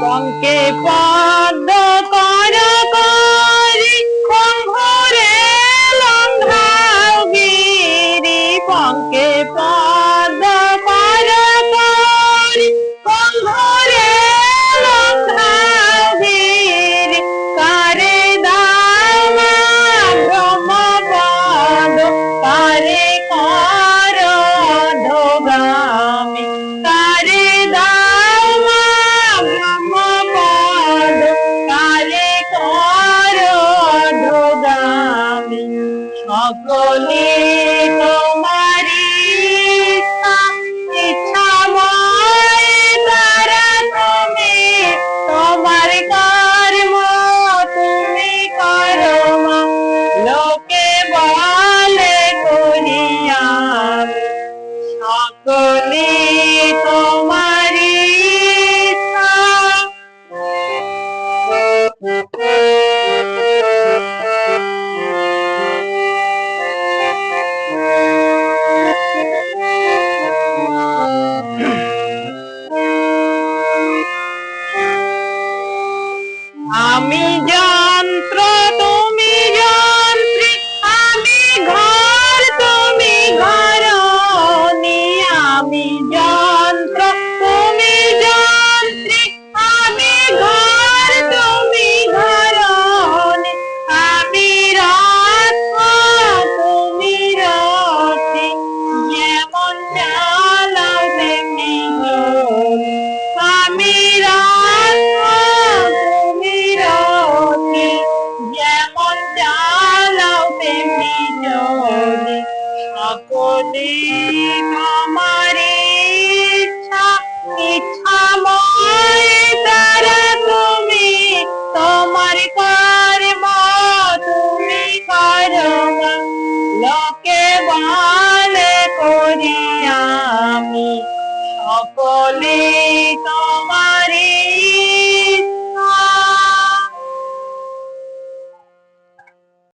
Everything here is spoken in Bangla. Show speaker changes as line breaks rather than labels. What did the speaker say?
পঙ্কে পদ্ম কর সকলে সকলে তোমারি